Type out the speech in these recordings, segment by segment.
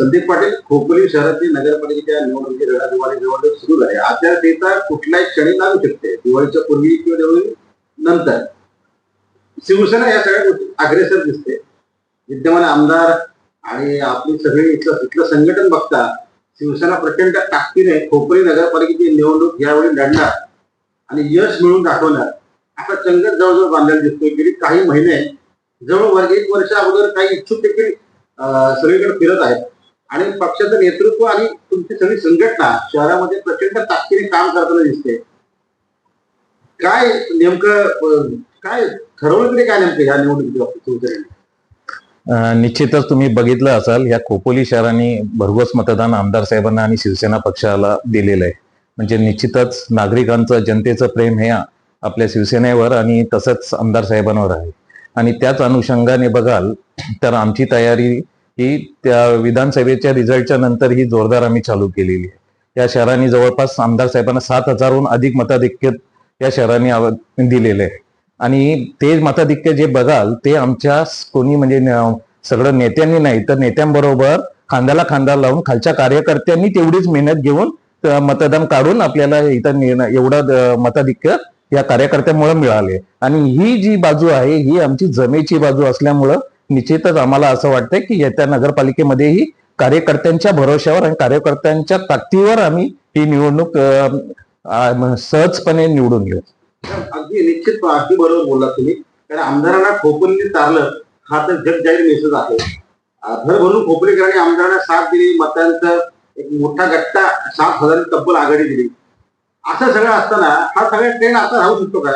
संदीप पाटील खोपोली शहरातील नगरपालिकेच्या निवडणुकी दिवाळी निवडणूक सुरू झाली. आचारसंहिता कुठल्याही क्षणी लागू शकते. दिवाळीच्या पूर्वी किंवा दिवाळी नंतर. शिवसेना या सगळ्या गोष्टी अग्रेसर दिसते. विद्यमान आमदार आणि आपली सगळी इथलं इथलं संघटन बघता शिवसेना प्रचंड ताकदीने खोपोली नगरपालिकेची निवडणूक यावेळी लढणार आणि यश मिळवून दाखवणार. असा चंगत जवळजवळ बांधलेला दिसतोय. गेली काही महिने जवळ एक वर्ष अगोदर काही इच्छुक देखील सगळीकडे फिरत आहेत. आणि पक्षाचं नेतृत्व आणि तुमची सगळी संघटना शहरामध्ये प्रचंड ताकदीने काम करताना दिसते. काय नेमकं काय ठरवलं तरी काय नेमकं ह्या निवडणुकीच्या निश्चितच तुम्ही बघितलं असाल या खोपोली शहराने भरघोस मतदान आमदार साहेबांना आणि शिवसेना पक्षाला दिलेलं आहे. म्हणजे निश्चितच नागरिकांचं जनतेचं प्रेम हे आपल्या शिवसेनेवर आणि तसंच आमदार साहेबांवर आहे. आणि त्याच अनुषंगाने बघाल तर आमची तयारी की त्या विधानसभेच्या रिझल्टच्या नंतर ही जोरदार आम्ही चालू केलेली आहे. या शहराने जवळपास आमदार साहेबांना सात हजारहून अधिक मताधिक्य या शहराने दिलेले आहे. आणि ते मताधिक्य जे बघाल ते आमच्या कोणी म्हणजे सगळं नेत्यांनी नाही तर नेत्यांबरोबर खांद्याला खांदा लावून खालच्या कार्यकर्त्यांनी तेवढीच मेहनत घेऊन मतदान काढून आपल्याला इथं एवढं मताधिक्य या कार्यकर्त्यामुळे मिळाले आणि ही जी बाजू आहे ही आमची जमेची बाजू असल्यामुळं निश्चितच आम्हाला असं वाटतंय की येत्या नगरपालिकेमध्येही कार्यकर्त्यांच्या भरोश्यावर आणि कार्यकर्त्यांच्या ताकदीवर आम्ही ही निवडणूक सहजपणे निवडून घेऊ. अगदी निश्चित अगदी बरोबर बोललात तुम्ही. कारण आमदारांना खोपलीने तारलं हा तर जग जाहीर मेसेज आहे अं, भर आमदारांना साथ दिली मतांचा एक मोठा गट्टा सात हजार तब्बल आघाडी दिली. असं सगळं असताना हा सगळा ट्रेंड आता राहू शकतो का?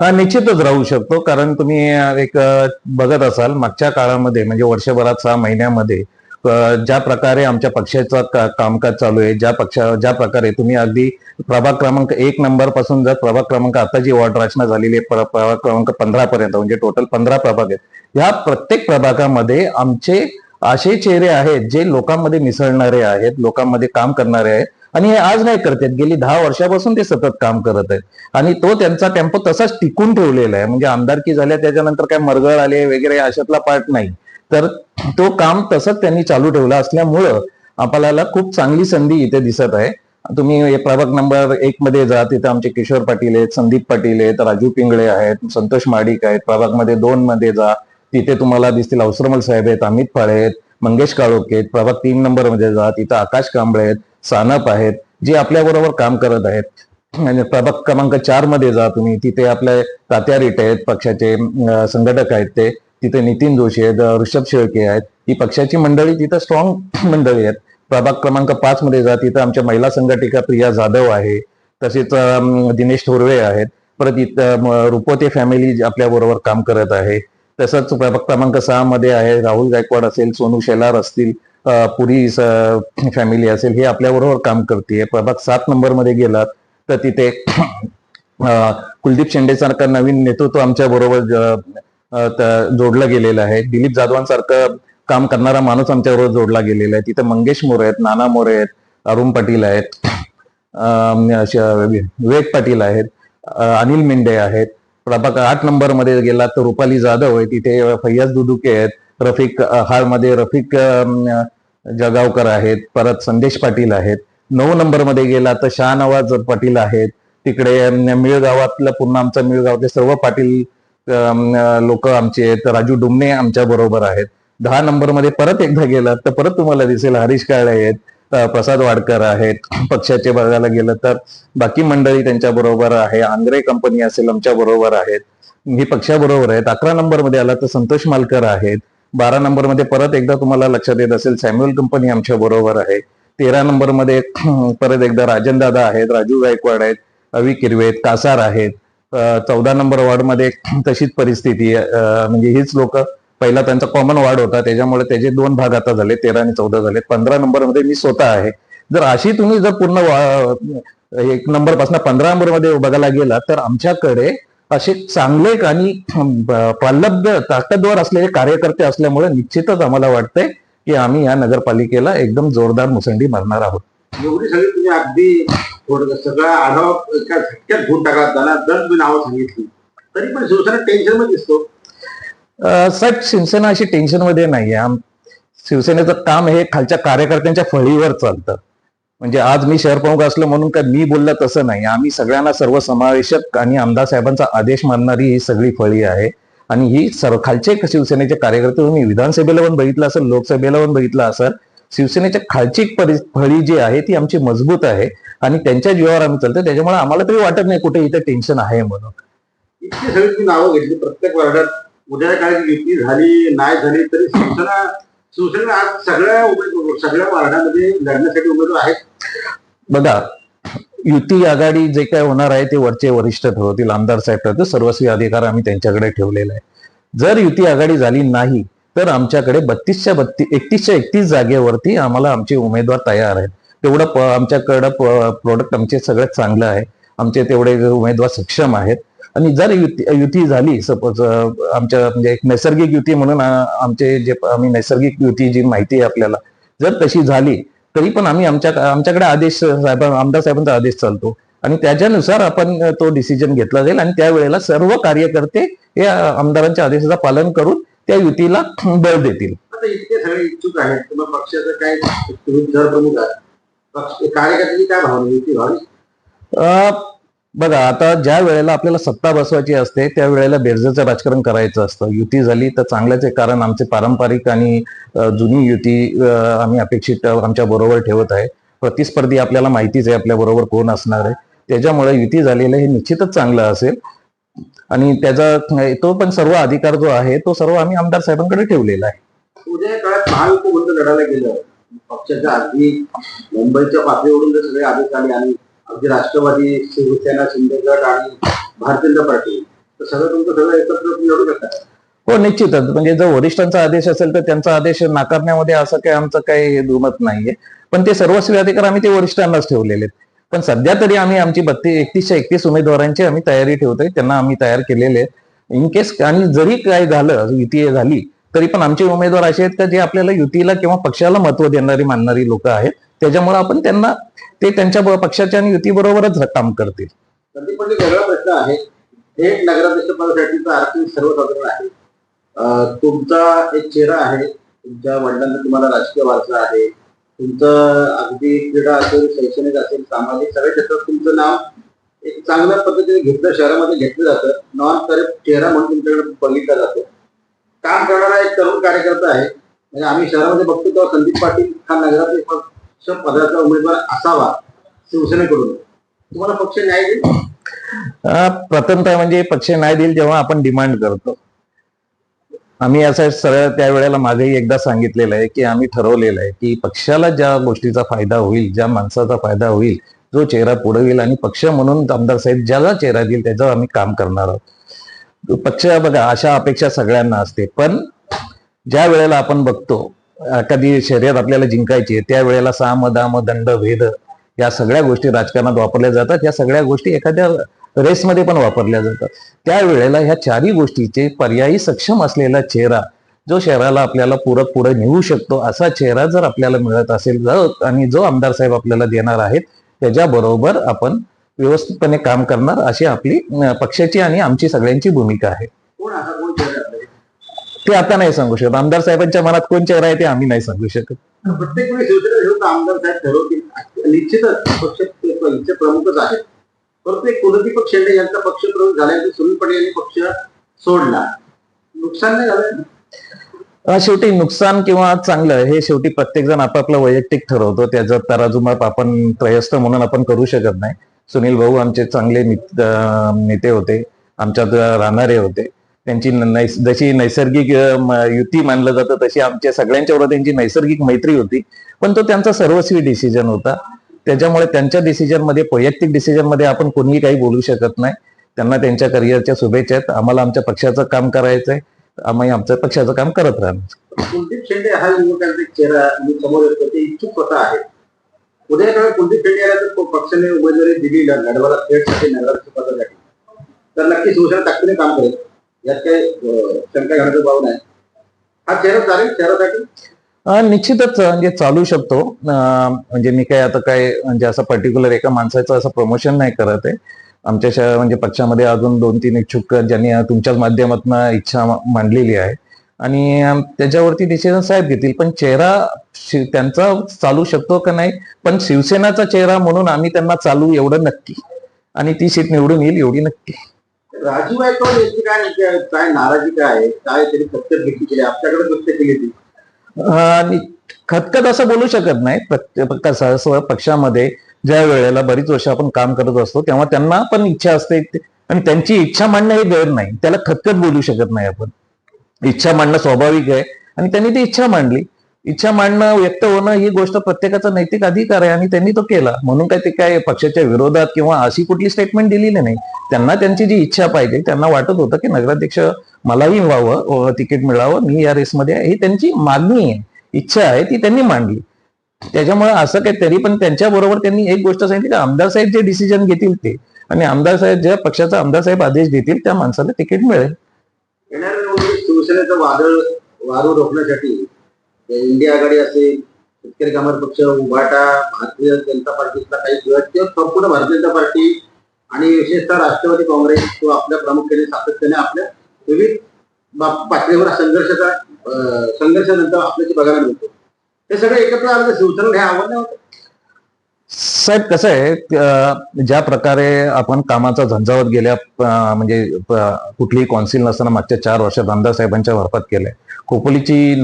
हा निश्चितच राहू शकतो. कारण तुम्ही एक बघत असाल मागच्या काळामध्ये म्हणजे वर्षभरात सहा महिन्यामध्ये ज्या प्रकारे आमच्या पक्षाचं का- कामकाज चालू आहे ज्या पक्षा ज्या प्रकारे तुम्ही अगदी प्रभाग क्रमांक एक नंबरपासून जर प्रभाग क्रमांक आता जी वॉर्ड रचना झालेली आहे प्रभाग क्रमांक पंधरा पर्यंत म्हणजे टोटल पंधरा प्रभाग आहेत. ह्या प्रत्येक प्रभागामध्ये आमचे असे चेहरे आहेत जे लोकांमध्ये मिसळणारे आहेत लोकांमध्ये काम करणारे आहेत. आणि हे आज नाही करतात गेली दहा वर्षापासून ते सतत काम करत आहेत. आणि तो त्यांचा टेम्पो तसाच टिकून ठेवलेला आहे. म्हणजे आमदारकी झाल्या त्याच्यानंतर काय मरगळ आले वगैरे अशातला पार्ट नाही. तर तो काम तसंच त्यांनी चालू ठेवला असल्यामुळं आपल्याला खूप चांगली संधी इथे दिसत आहे. तुम्ही हे प्रभाग नंबर एक मध्ये जा. तिथे आमचे किशोर पाटील आहेत संदीप पाटील आहेत राजू पिंगळे आहेत संतोष माडिक आहेत. प्रभागमध्ये दोन मध्ये जा. तिथे तुम्हाला दिसतील अवसरमल साहेब आहेत अमित फाळे आहेत मंगेश काळोके आहेत. प्रभाग तीन नंबरमध्ये जा. तिथे आकाश कांबळे आहेत. सानप आहेत जे आपल्या बरोबर काम करत आहेत. आणि प्रभाग क्रमांक चारमध्ये जा तुम्ही. तिथे आपले तात्या रिटे आहेत पक्षाचे संघटक आहेत ते. तिथे नितीन जोशी आहेत ऋषभ शेळके आहेत. ही पक्षाची मंडळी तिथं स्ट्रॉंग मंडळी आहेत. प्रभाग क्रमांक पाच मध्ये जा. तिथं आमच्या महिला संघटिका प्रिया जाधव आहे. तसेच दिनेश थोरवे आहेत. परत इथं रुपोते फॅमिली आपल्या बरोबर काम करत आहे. तसंच प्रभाग क्रमांक सहा मध्ये आहे राहुल गायकवाड असेल सोनू शेलार असतील. पुरी फॅमिली असेल हे आपल्याबरोबर काम करते प्रभाग सात नंबरमध्ये गेलात तर तिथे कुलदीप शेंडेसारखं नवीन नेतृत्व आमच्या बरोबर जोडलं गेलेलं आहे. दिलीप जाधवांसारखं काम करणारा माणूस आमच्या बरोबर जोडला गेलेला आहे. तिथे मंगेश मोरे आहेत नाना मोरे आहेत अरुण पाटील आहेत विवेक पाटील आहेत अनिल मेंढे आहेत. प्रभाग आठ नंबरमध्ये गेला तर रुपाली जाधव आहे. तिथे फैयाज दुदुके आहेत रफिक हाळमध्ये रफिक जगावकर आहेत परत संदेश पाटील आहेत. नऊ नंबरमध्ये गेला तर शहानवाज पाटील आहेत. तिकडे मिळगावातलं पुन्हा आमचं मिळगावातले सर्व पाटील लोक आमचे आहेत. राजू डुमणे आमच्या बरोबर आहेत. दहा नंबरमध्ये परत एकदा गेला तर परत तुम्हाला दिसेल हरीश काळे आहेत प्रसाद वाडकर आहेत. पक्षाचे बघायला गेलं तर बाकी मंडळी त्यांच्या बरोबर आहे. आंग्रे कंपनी असेल आमच्या बरोबर आहेत. ही पक्षाबरोबर आहेत. अकरा नंबरमध्ये आला तर संतोष मालकर आहेत. बारा नंबरमध्ये परत एकदा तुम्हाला लक्षात येत असेल सॅम्युअल कंपनी आमच्या बरोबर आहे. तेरा नंबरमध्ये परत एकदा राजन दादा आहेत राजू गायकवाड आहेत अवी किरवे आहेत कासार आहेत. चौदा नंबर वॉर्डमध्ये तशीच परिस्थिती आहे. म्हणजे हीच लोक पहिला त्यांचा कॉमन वॉर्ड होता त्याच्यामुळे त्याचे दोन भाग आता झाले तेरा आणि चौदा झाले पंधरा नंबरमध्ये मी स्वतः आहे. जर अशी तुम्ही जर पूर्ण वा- एक नंबरपासून पंधरा नंबरमध्ये बघायला गेला तर आमच्याकडे असे चांगले आणि प्रलब्ध ताकदवर असलेले कार्यकर्ते असल्यामुळे निश्चितच आम्हाला वाटतंय की आम्ही या नगरपालिकेला एकदम जोरदार मुसंडी मारणार आहोत. एवढी सगळी तुम्ही अगदी सगळा आढावा एका झटक्यात घेऊन टाकला त्याला जर तुम्ही नावं सांगितली तरी पण शिवसेना टेन्शनमध्ये दिसतो सट शिवसेना अशी टेन्शनमध्ये नाहीये. आम- शिवसेनेचं काम हे खालच्या कार्यकर्त्यांच्या फळीवर चालतं. म्हणजे आज मी शहर प्रमुख असलो म्हणून काय मी बोललं तसं नाही. आम्ही सगळ्यांना सर्वसमावेशक आणि आमदार साहेबांचा आदेश मानणारी ही सगळी फळी आहे. आणि ही सर्व खालचे शिवसेनेचे कार्यकर्ते तुम्ही विधानसभेला पण बघितलं असेल लोकसभेला पण बघितलं असेल शिवसेनेच्या खालची एक फळी जी आहे ती आमची मजबूत आहे. आणि त्यांच्या जीवावर आम्ही चालतो त्याच्यामुळे आम्हाला तरी वाटत नाही कुठे इथे टेन्शन आहे म्हणून. इतकी सगळी नावं घेतली. प्रत्येक वार्डात उद्या काय युती झाली नाही झाली तरी शिवसेना आज सगळ्या उमेदवार सगळ्या वार्डामध्ये लढण्यासाठी उमेदवार आहेत. बघा युती आघाडी जे काय होणार आहे ते वरचे वरिष्ठ ठरवतील. आमदार साहेब ठरवतील. सर्वस्वी अधिकार आम्ही त्यांच्याकडे ठेवलेला आहे. जर युती आघाडी झाली नाही तर आमच्याकडे बत्तीसच्या बत्तीस एकतीसच्या एकतीस जागेवरती आम्हाला आमचे उमेदवार तयार आहेत. तेवढं आमच्याकडं प्रोडक्ट आमचे सगळ्यात चांगलं आहे. आमचे तेवढे उमेदवार सक्षम आहेत. आणि जर युती युती झाली सपोज आमच्या म्हणजे एक नैसर्गिक युती म्हणून आमचे जे आम्ही नैसर्गिक युती जी माहिती आहे आपल्याला जर तशी झाली तरी पण आम्ही आमच्या आमच्याकडे आदेश साहेब आमदार साहेबांचा आदेश चालतो. आणि त्याच्यानुसार आपण तो डिसिजन घेतला जाईल आणि त्यावेळेला सर्व कार्यकर्ते हे अं, आमदारांच्या आदेशाचं पालन करून त्या युतीला बळ देतील. इतके सगळे इच्छुक आहेत किंवा पक्षाचं काय तुम्ही जर प्रमुख कार्यकर्त्यांची काय भावना युती अं, बघा आता ज्या वेळेला आपल्याला सत्ता बसवायची असते त्यावेळेला बेरजेचं राजकारण करायचं असतं. युती झाली तर चांगल्याच आहे कारण आमचे पारंपरिक आणि जुनी युती आम्ही अपेक्षित आमच्या बरोबर ठेवत आहे. प्रतिस्पर्धी आपल्याला माहितीच आहे आपल्या बरोबर कोण असणार आहे. त्याच्यामुळे युती झालेलं हे निश्चितच चांगलं असेल. आणि त्याचा तो पण सर्व अधिकार जो आहे तो सर्व आम्ही आमदार साहेबांकडे ठेवलेला आहे. उद्या काळात महायुतीबद्दल लढायला गेलं. पक्षाच्या आधी मुंबईच्या पातळीवरून जर सगळे आदेश आले आणि अगदी राष्ट्रवादी शिवसेना शिंदे आणि भारतीय जनता पार्टी तर सगळं तुमचं सगळं एकत्र लढू शकता. हो निश्चितच. म्हणजे जर वरिष्ठांचा आदेश असेल तर त्यांचा आदेश नाकारण्यामध्ये असं काही आमचं काही दुमत नाहीये. पण ते सर्वस्वी अधिकार आम्ही ते वरिष्ठांनाच ठेवलेले आहेत. पण सध्या तरी आम्ही आमची बत्तीस एकतीसशे एकतीस उमेदवारांची आम्ही तयारी ठेवतोय. त्यांना आम्ही तयार केलेले इन केस आणि जरी काय झालं युती झाली तरी पण आमचे उमेदवार असे आहेत का जे आपल्याला युतीला किंवा पक्षाला महत्त्व देणारी मानणारी लोक आहेत. त्याच्यामुळे आपण त्यांना ते त्यांच्या पक्षाच्या आणि युतीबरोबरच काम करतील. संदीप म्हणजे वेगळा प्रश्न आहे. थेट नगराध्यक्ष आर्थिक आरक्षण सर्वसाधारण आहे. तुमचा एक चेहरा आहे. तुमच्या वडिलांना तुम्हाला राजकीय वारसा आहे. तुमचं अगदी क्रीडा असेल शैक्षणिक असेल सामाजिक सगळ्या क्षेत्रात तुमचं नाव एक चांगल्या पद्धतीने घेतलं शहरामध्ये घेतलं जातं. नॉन करेक्ट चेहरा म्हणून तुमच्याकडे बघितला जातो. काम करणारा एक तरुण कार्यकर्ता आहे. म्हणजे आम्ही शहरामध्ये बघतो तेव्हा संदीप पाटील हा नगराध्यक्ष पदाचा उमेदवार असावा शिवसेनेकडून. तुम्हाला पक्ष न्याय देईल? प्रथमतः म्हणजे पक्ष नाही देईल जेव्हा आपण डिमांड करतो. आम्ही असं सरळ त्यावेळेला मागेही एकदा सांगितलेलं आहे की आम्ही ठरवलेलं आहे की पक्षाला ज्या गोष्टीचा फायदा होईल ज्या माणसाचा फायदा होईल जो चेहरा पुढे येईल आणि पक्ष म्हणून आमदार साहेब ज्याला चेहरा देईल त्याच्यावर आम्ही काम करणार आहोत. पक्ष बघा अशा अपेक्षा सगळ्यांना असते. पण ज्या वेळेला आपण बघतो एखादी शर्यत आपल्याला जिंकायची त्यावेळेला साम दाम दंड भेद या सगळ्या गोष्टी राजकारणात वापरल्या जातात. या सगळ्या गोष्टी एखाद्या रेसमध्ये पण वापरल्या जातात. त्यावेळेला ह्या चारही गोष्टीचे पर्यायी सक्षम असलेला चेहरा जो शहराला आपल्याला पूरक पुढे नेऊ शकतो असा चेहरा जर आपल्याला मिळत असेल जर- आणि जो आमदार साहेब आपल्याला देणार आहेत त्याच्याबरोबर आपण व्यवस्थितपणे काम करणार अशी आपली पक्षाची आणि आमची सगळ्यांची भूमिका आहे कोण असा कोण चेहरा आहे? ते आता नाही सांगू शकत. आमदार साहेबांच्या मनात कोण चेहरा आहे ते आम्ही नाही सांगू शकत. प्रत्येक वेळी आमदार साहेब ठरवतील निश्चितच पक्ष प्रमुखच आहेत परंतु एक कुलदीपक शेंडे यांचा पक्ष प्रमुख झाल्यानंतर सुनील पटेल यांनी पक्ष सोडला. नुकसान नाही झालं? शेवटी नुकसान किंवा चांगलं हे शेवटी प्रत्येक जण आपापलं वैयक्तिक ठरवतो. त्याचं तराजुमाप आपण त्रयस्थ म्हणून आपण करू शकत नाही. सुनील भाऊ आमचे चांगले नेते होते. आमच्यात राहणारे होते. त्यांची नैस- जशी नैसर्गिक युती मानलं जातं तशी आमच्या सगळ्यांच्या बरोबर त्यांची नैसर्गिक मैत्री होती. पण तो त्यांचा सर्वस्वी डिसिजन होता. त्याच्यामुळे त्यांच्या डिसिजनमध्ये वैयक्तिक डिसिजनमध्ये आपण कोणीही काही बोलू शकत नाही. त्यांना त्यांच्या करिअरच्या शुभेच्छा आहेत. आम्हाला आमच्या पक्षाचं काम करायचंय आम्ही आमच्या पक्षाचं काम करत राहणार. कुलदीप शेंडे हा युवकांचा चेहरा मी समोर येतो ते इच्छुक स्वतः आहे. उद्या काळ कुलदीप शेंडे याला जर पक्षाने उमेदवारी दिली लढवाला थेटसाठी पदासाठी तर नक्कीच शिवसेना ताकदीने काम करेल. यात काही शंका घेण्याचा भाव नाही. हा चेहरा चालेल? निश्चितच म्हणजे चालू शकतो. म्हणजे मी काय आता काय म्हणजे असं पर्टिक्युलर एका माणसाचं असं प्रमोशन नाही करत आहे. आमच्या शहर म्हणजे पक्षामध्ये अजून दोन तीन इच्छुक ज्यांनी तुमच्याच माध्यमातून इच्छा मांडलेली आहे. आणि त्याच्यावरती डिसिजन साहेब घेतील. पण चेहरा त्यांचा चालू शकतो का नाही? पण शिवसेनाचा चेहरा म्हणून आम्ही त्यांना चालू एवढं नक्की. आणि ती सीट निवडून येईल एवढी नक्की. राजू गायकवाड यांची काय काय नाराजी काय आहे? काय तरी खतखत व्यक्त केली आपल्याकडे व्यक्त केली ती आणि खतखत असं बोलू शकत नाही. प्रत्येक कसं पक्षामध्ये ज्या वेळेला बरीच वर्ष आपण काम करत असतो तेव्हा त्यांना पण इच्छा असते. आणि त्यांची इच्छा मांडणं हे गैर नाही. त्याला खतखत बोलू शकत नाही आपण. इच्छा मांडणं स्वाभाविक आहे. आणि त्यांनी ती इच्छा मांडली. इच्छा मांडणं व्यक्त होणं ही गोष्ट प्रत्येकाचा नैतिक अधिकार आहे आणि त्यांनी तो केला. म्हणून काय ते काय पक्षाच्या विरोधात किंवा अशी कुठली स्टेटमेंट दिलेली नाही. त्यांना त्यांची जी इच्छा पाहिजे त्यांना वाटत होतं की नगराध्यक्ष मलाही व्हावं तिकीट मिळावं मी या रेसमध्ये आहे. ही त्यांची मागणी आहे. इच्छा आहे ती त्यांनी मांडली. त्याच्यामुळे असं काही तरी पण त्यांच्या बरोबर त्यांनी एक गोष्ट सांगितली की आमदार साहेब जे डिसिजन घेतील ते. आणि आमदार साहेब ज्या पक्षाचा आमदार साहेब आदेश देतील त्या माणसाला तिकीट मिळेल. शिवसेनेचं वादळ वारू रोखण्यासाठी इंडिया आघाडी असेल शेतकरी कामगार पक्ष उभाटा भारतीय जनता पार्टीतला काही गट किंवा संपूर्ण भारतीय जनता पार्टी आणि विशेषतः राष्ट्रवादी काँग्रेस तो आपल्या प्रामुख्याने सातत्याने आपल्या विविध पातळीवर संघर्षाचा अं, संघर्षानंतर आपल्याला बघायला मिळतो हे सगळं एकत्र आलं तर शिवसेनेला हे आव्हान होतं? साहेब कसं आहे ज्या प्रकारे आपण कामाचा झंझावत गेल्या म्हणजे कुठलीही कौन्सिल नसताना मागच्या चार वर्षात आमदार साहेबांच्या मार्फत केलंय. खोपोलीची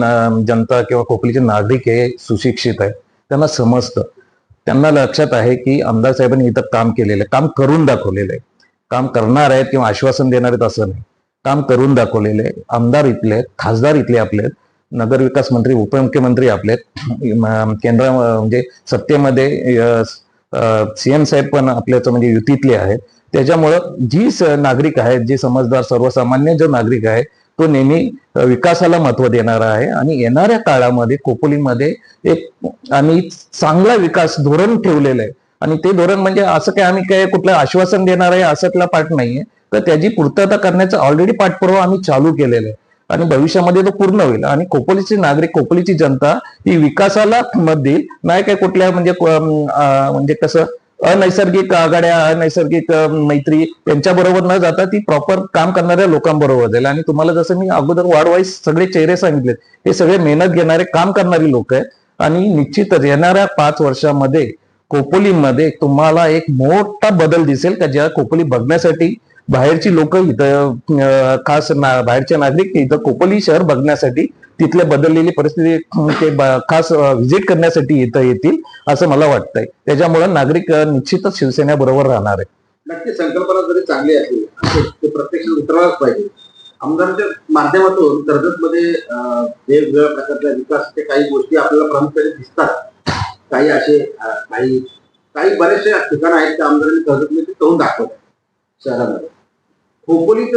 जनता किंवा खोपोलीचे नागरिक हे सुशिक्षित आहे त्यांना समजतं. त्यांना लक्षात आहे की आमदार साहेबांनी इथं काम केलेलं आहे. काम करून दाखवलेलं आहे. काम करणार आहेत किंवा आश्वासन देणार आहेत असं नाही. काम करून दाखवलेले आहे. आमदार इथले खासदार इथले आपले आहेत. नगरविकास मंत्री उपमुख्यमंत्री आपले केंद्र म्हणजे सत्तेमध्ये सीएम साहेब पण आपल्याचं म्हणजे युतीतले आहेत. त्याच्यामुळं जी स- नागरिक आहेत जे समजदार सर्वसामान्य जो नागरिक आहे तो नेहमी विकासाला महत्त्व देणारा आहे. आणि येणाऱ्या काळामध्ये कोपोलीमध्ये एक आम्ही चांगला विकास धोरण ठेवलेलं आहे. आणि ते धोरण म्हणजे असं काय आम्ही काय कुठलं आश्वासन देणार आहे असतला पाठ नाहीये. तर त्याची पूर्तता करण्याचा ऑलरेडी पाठपुरावा आम्ही चालू केलेला आहे. आणि भविष्यामध्ये तो पूर्ण होईल. आणि खोपोलीचे नागरिक खोपोलीची जनता ही विकासाला मत देईल. नाही काय कुठल्या म्हणजे म्हणजे कसं अनैसर्गिक आघाड्या अनैसर्गिक मैत्री यांच्याबरोबर न जाता ती प्रॉपर काम करणाऱ्या लोकांबरोबर जाईल. आणि तुम्हाला जसं मी अगोदर वाढवाईस सगळे चेहरे सांगितले हे सगळे मेहनत घेणारे काम करणारी लोक आहेत. आणि निश्चितच येणाऱ्या पाच वर्षामध्ये कोपोलीमध्ये तुम्हाला एक मोठा बदल दिसेल का? ज्या कोपोली बघण्यासाठी बाहेरची लोक इथं खास ना- बाहेरचे नागरिक इथं कोपली शहर बघण्यासाठी तिथले बदललेली परिस्थिती ते खास व्हिजिट करण्यासाठी इथं येतील असं मला वाटतंय. त्याच्यामुळे नागरिक निश्चितच शिवसेनेबरोबर राहणार आहे. नक्की संकल्पना जरी चांगली आहे ते प्रत्यक्ष उतरायलाच पाहिजे. आमदारांच्या माध्यमातून कर्जतमध्ये अं, वेगवेगळ्या प्रकारच्या विकासाच्या काही गोष्टी आपल्याला प्रामुख्याने दिसतात. काही असे काही काही बरेचसे ठिकाणं आहेत त्या आमदारांनी कर्जतमध्ये करून दाखवतात शहरामध्ये. खोपोलीत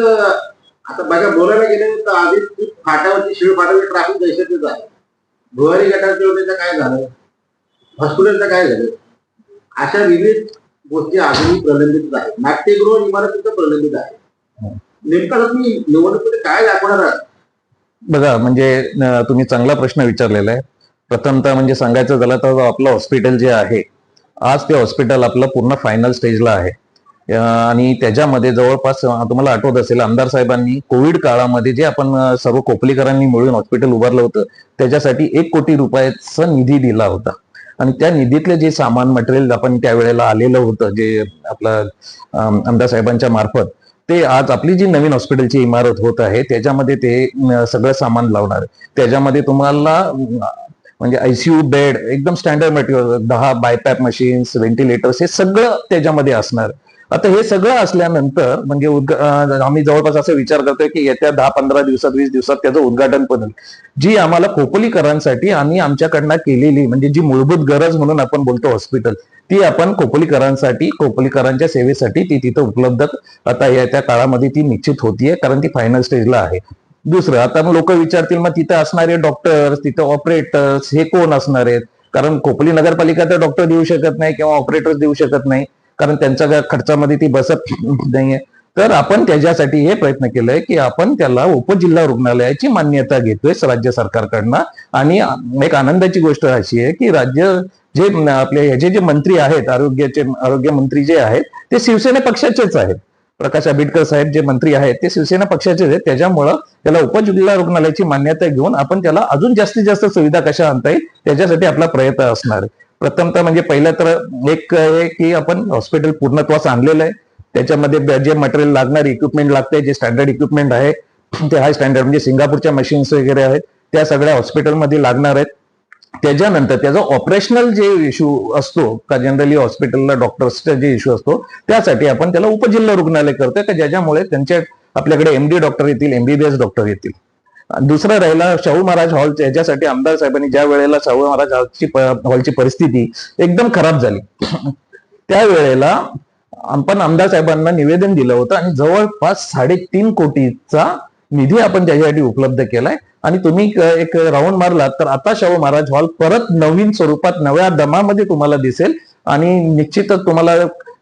आता बघा बोलायला गेले तर आधी ती फाट्यावरची शिळ फाट्यावरची ट्रॅफिक दहशतच आहे भुवारी योजनेचं काय झालं? हॉस्पिटलचं काय झालं? अशा विविध गोष्टी अजूनही प्रलंबित आहेत. नाट्यगृह इमारत सुद्धा प्रलंबित आहे. नेमका तुम्ही निवडणुकीत काय दाखवणार आहात? बघा म्हणजे तुम्ही चांगला प्रश्न विचारलेला आहे. प्रथमतः म्हणजे सांगायचं झालं तर आपलं हॉस्पिटल जे आहे आज ते हॉस्पिटल आपलं पूर्ण फायनल स्टेजला आहे. आणि त्याच्यामध्ये जवळपास तुम्हाला आठवत असेल आमदार साहेबांनी कोविड काळामध्ये जे आपण सर्व कोपलीकरांनी मिळून हॉस्पिटल उभारलं होतं त्याच्यासाठी एक कोटी रुपयाचा निधी दिला होता आणि त्या निधीतले जे सामान मटेरियल आपण त्यावेळेला आलेलं होतं जे आपलं आमदार साहेबांच्या मार्फत ते आज आपली जी नवीन हॉस्पिटलची इमारत होत आहे त्याच्यामध्ये ते सगळं सामान लावणार त्याच्यामध्ये तुम्हाला म्हणजे आयसीयू बेड एकदम स्टँडर्ड मटेरियल दहा बायपॅप मशीन्स व्हेंटिलेटर्स हे सगळं त्याच्यामध्ये असणार आहे. आता हे सगळं असल्यानंतर म्हणजे आम्ही जवळपास असा विचार करतोय की येत्या दहा पंधरा दिवसात वीस दिवसात त्याचं उद्घाटन पण होईल जी आम्हाला खोपोलीकरांसाठी आणि आमच्याकडनं केलेली म्हणजे जी मूलभूत गरज म्हणून आपण बोलतो हॉस्पिटल ती आपण खोपोलीकरांसाठी खोपोलीकरांच्या सेवेसाठी ती तिथं उपलब्ध आता येत्या काळामध्ये ती निश्चित होतीये कारण ती फायनल स्टेजला आहे. दुसरं आता लोक विचारतील मग तिथं असणारे डॉक्टर्स तिथं ऑपरेटर्स हे कोण असणार आहेत? कारण खोपोली नगरपालिका तर डॉक्टर देऊ शकत नाही किंवा ऑपरेटर्स देऊ शकत नाही. कारण त्यांच्या खर्चामध्ये ती बसत नाहीये. तर आपण त्याच्यासाठी हे प्रयत्न केलंय की आपण त्याला उपजिल्हा रुग्णालयाची मान्यता घेतोय राज्य सरकारकडनं. आणि एक आनंदाची गोष्ट अशी आहे की राज्य जे आपले ह्याचे जे मंत्री आहेत आरोग्याचे आरोग्य मंत्री जे आहेत ते शिवसेना पक्षाचेच आहेत. प्रकाश आंबेडकर साहेब जे मंत्री आहेत ते शिवसेना पक्षाचे आहेत. त्याच्यामुळं त्याला उपजिल्हा रुग्णालयाची मान्यता घेऊन आपण त्याला अजून जास्तीत जास्त सुविधा कशा आणता येईल त्याच्यासाठी आपला प्रयत्न असणार आहे. प्रथमतः म्हणजे पहिलं तर एक आहे की आपण हॉस्पिटल पूर्णत्वास आणलेलं आहे. त्याच्यामध्ये जे मटेरियल लागणार इक्विपमेंट लागते जे स्टँडर्ड इक्विपमेंट आहे ते हाय स्टँडर्ड म्हणजे सिंगापूरच्या मशीन्स वगैरे आहेत त्या सगळ्या हॉस्पिटलमध्ये लागणार आहेत. त्याच्यानंतर त्याचा ऑपरेशनल जे इश्यू असतो का जनरली हॉस्पिटलला डॉक्टर्सचा जे इश्यू असतो त्यासाठी आपण त्याला उपजिल्हा रुग्णालय करतोय का ज्याच्यामुळे त्यांच्या आपल्याकडे एमडी डॉक्टर येतील एमबीबीएस डॉक्टर येतील. दुसरा राहिला शाहू महाराज हॉल याच्यासाठी आमदार साहेबांनी ज्या वेळेला शाहू महाराज हॉलची हॉलची परिस्थिती एकदम खराब झाली. त्यावेळेला आपण आमदार साहेबांना निवेदन दिलं होतं आणि जवळपास साडेतीन कोटीचा निधी आपण त्याच्यासाठी उपलब्ध केलाय. आणि तुम्ही एक राऊंड मारलात तर आता शाहू महाराज हॉल परत नवीन स्वरूपात नव्या दमामध्ये तुम्हाला दिसेल. आणि निश्चितच तुम्हाला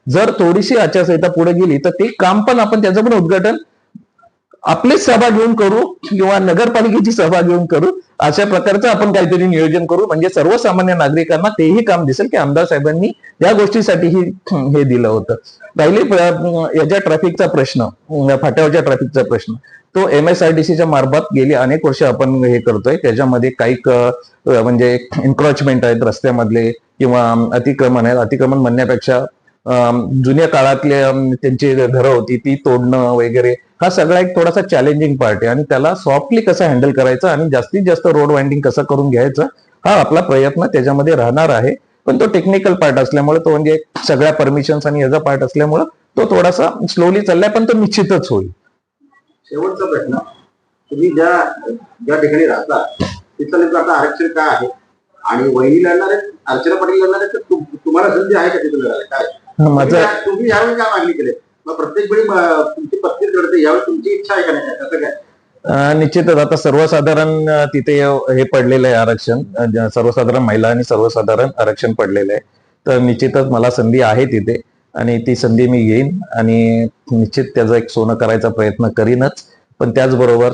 जर थोडीशी आचारसंहिता पुढे गेली तर ते काम पण आपण त्याचं पण उद्घाटन आपलेच सभा घेऊन करू किंवा नगरपालिकेची सभा घेऊन करू अशा प्रकारचं आपण काहीतरी नियोजन करू. म्हणजे सर्वसामान्य नागरिकांना तेही काम दिसेल की आमदार साहेबांनी या गोष्टीसाठी ही हे दिलं होतं. पहिले याच्या ट्रॅफिकचा प्रश्न फाट्यावरच्या ट्रॅफिकचा प्रश्न. तो एम एस आर टी सीच्या मार्फत गेली अनेक वर्ष आपण हे करतोय. त्याच्यामध्ये काही म्हणजे एन्क्रोचमेंट आहेत रस्त्यामधले किंवा अतिक्रमण आहेत. अतिक्रमण म्हणण्यापेक्षा जुन्या काळातले त्यांची घरं होती ती तोडणं वगैरे हा सगळा एक थोडासा चॅलेंजिंग पार्ट आहे आणि त्याला सॉफ्टली कसं हँडल करायचं आणि जास्तीत जास्त रोड वाइंडिंग कसं करून घ्यायचं हा आपला प्रयत्न त्याच्यामध्ये राहणार आहे. पण तो टेक्निकल पार्ट असल्यामुळे तो म्हणजे सगळ्या परमिशन्स आणि याचा पार्ट असल्यामुळे तो थोडासा स्लोली चाललाय पण तो निश्चितच होईल. शेवटचा प्रश्न तुम्ही ज्या ज्या ठिकाणी राहता तिथलं नेमकं आता आरक्षण काय आहे? आणि वहिनी लढणार आहेत अर्चना पाटील लढणार आहेत तुम्हाला संधी आहे का तिथं लढायला? काय? माझं तुम्ही यावेळी काय मागणी केली? मग प्रत्येक वेळी तुमची पत्नी लढते यावेळी तुमची इच्छा आहे का नाही? असं काय? निश्चितच. आता सर्वसाधारण तिथे हे पडलेलं आहे आरक्षण. सर्वसाधारण महिला आणि सर्वसाधारण आरक्षण पडलेलं आहे. तर निश्चितच मला संधी आहे तिथे आणि ती संधी मी घेईन आणि निश्चित त्याचा एक सोनं करायचा प्रयत्न करीनच. पण त्याचबरोबर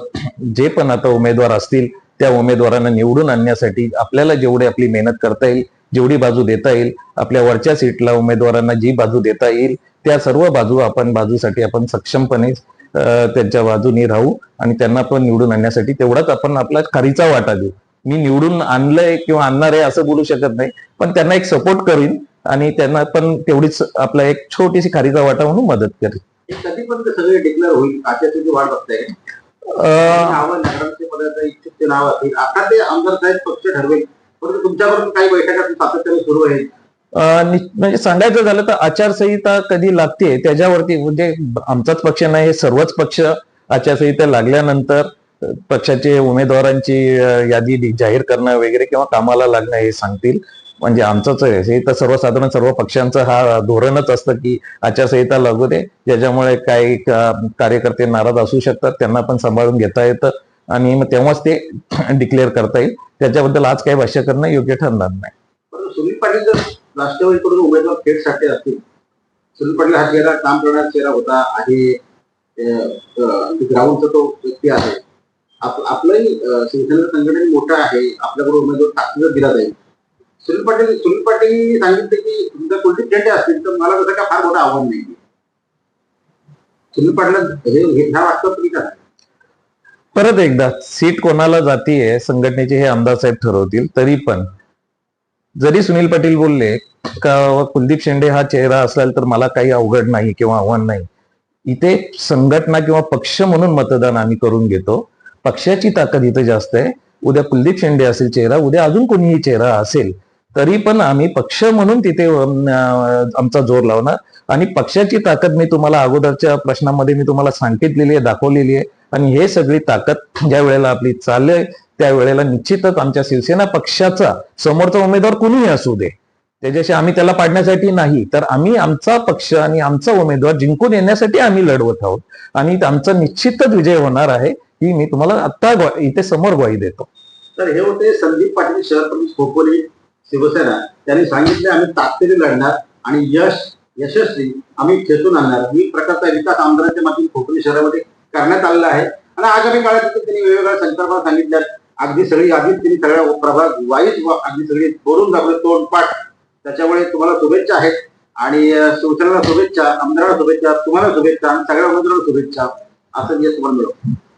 जे पण आता उमेदवार असतील त्या उमेदवारांना निवडून आणण्यासाठी आपल्याला जेवढी आपली मेहनत करता येईल जेवढी बाजू देता येईल आपल्या वरच्या सीटला उमेदवारांना जी बाजू देता येईल त्या सर्व बाजू आपण बाजूसाठी आपण सक्षमपणे त्यांच्या बाजूनी राहू आणि त्यांना पण निवडून आणण्यासाठी तेवढाच आपण आपला खारीचा वाटा देऊ. मी निवडून आणलंय किंवा आणणार आहे असं बोलू शकत नाही पण त्यांना एक सपोर्ट करीन आणि त्यांना पण तेवढीच आपला एक छोटीशी खारीचा वाटा म्हणून मदत करेन. कधीपर्यंत सगळे डिक्लेअर होईल? आचारसंहितेची वाट परंतु तुमच्याबरोबर काही बैठका सातत्याने सुरू आहेत म्हणजे सांगायचं झालं तर आचारसंहिता कधी लागते त्याच्यावरती म्हणजे आमचाच पक्ष नाही हे सर्वच पक्ष आचारसंहिता लागल्यानंतर पक्षाचे उमेदवारांची यादी जाहीर करणं वगैरे किंवा कामाला लागणं हे सांगतील. म्हणजे आमचंच हे तर सर्वसाधारण सर्व पक्षांचं हा धोरणच असतं की आचारसंहिता लागू दे. ज्याच्यामुळे काही कार्यकर्ते नाराज असू शकतात. त्यांना पण सांभाळून घेता येतं. आणि मग तेव्हाच ते डिक्लेअर करता येईल. त्याच्याबद्दल आज काही भाष्य करणं योग्य ठरणार नाही. सुनील पाटील जर राष्ट्रवादीकडून उमेदवार थेटसाठी असतील सुनील पाटील हा चेहरा काम करणारा चेहरा होता आहे ग्राउंडचा तो व्यक्ती आहे. आप- आपलंही शिवसेना संघटन मोठं आहे आपल्याकडून उमेदवार ताकद दिला जाईल. सुनील पाटील सुनील पाटील सांगितले की तुमच्या कोणती झेंडे असतील तर मला कसं काय फार मोठं आव्हान नाही सुनील पाटील हे वाटतं तुम्ही काय परत एकदा सीट कोणाला जातीये संघटनेचे हे आमदार साहेब ठरवतील तरी पण. जरी सुनील पाटील बोलले का कुलदीप शेंडे हा चेहरा असेल तर मला काही अवघड नाही किंवा आव्हान नाही. इथे संघटना किंवा पक्ष म्हणून मतदान आम्ही करून घेतो. पक्षाची ताकद इथे जास्त आहे. उद्या कुलदीप शेंडे असेल चेहरा उद्या अजून कोणीही चेहरा असेल तरी पण आम्ही पक्ष म्हणून तिथे आमचा जोर लावणार. आणि पक्षाची ताकद मी तुम्हाला अगोदरच्या प्रश्नामध्ये मी तुम्हाला सांगितलेली आहे दाखवलेली आहे. आणि हे सगळी ताकद ज्या वेळेला आपली चालले त्यावेळेला निश्चितच आमच्या शिवसेना पक्षाचा समोरचा उमेदवार कुणीही असू दे. त्याच्याशी आम्ही त्याला पाडण्यासाठी नाही तर आम्ही आमचा पक्ष आणि आमचा उमेदवार जिंकून येण्यासाठी आम्ही लढवत आहोत. आणि आमचा निश्चितच विजय होणार आहे ही मी तुम्हाला आत्ता इथे समोर ग्वाही देतो. तर हे होते संदीप पाटील शहर प्रमुख खोपोली शिवसेना. त्यांनी सांगितले आम्ही ताकदीने लढणार आणि यश यशस्वी आम्ही खेचून आणणार. ही प्रकारचा विकास आमदारांच्या माध्यमातून खोपोली शहरामध्ये करण्यात आलेला आहे. आणि आगामी काळात त्यांनी वेगवेगळ्या संकल्पना सांगितल्या. अगदी सगळी आधीच त्यांनी सगळ्या प्रभाग वाईज व अगदी सगळी बोलून दाखवले तोंडपाठ. त्याच्यामुळे तुम्हाला शुभेच्छा आहेत. आणि अं, शिवसेनेला शुभेच्छा आमदाराला शुभेच्छा तुम्हाला शुभेच्छा आणि सगळ्या उमेदवारांना शुभेच्छा. असं जे तुम्हाला मिळव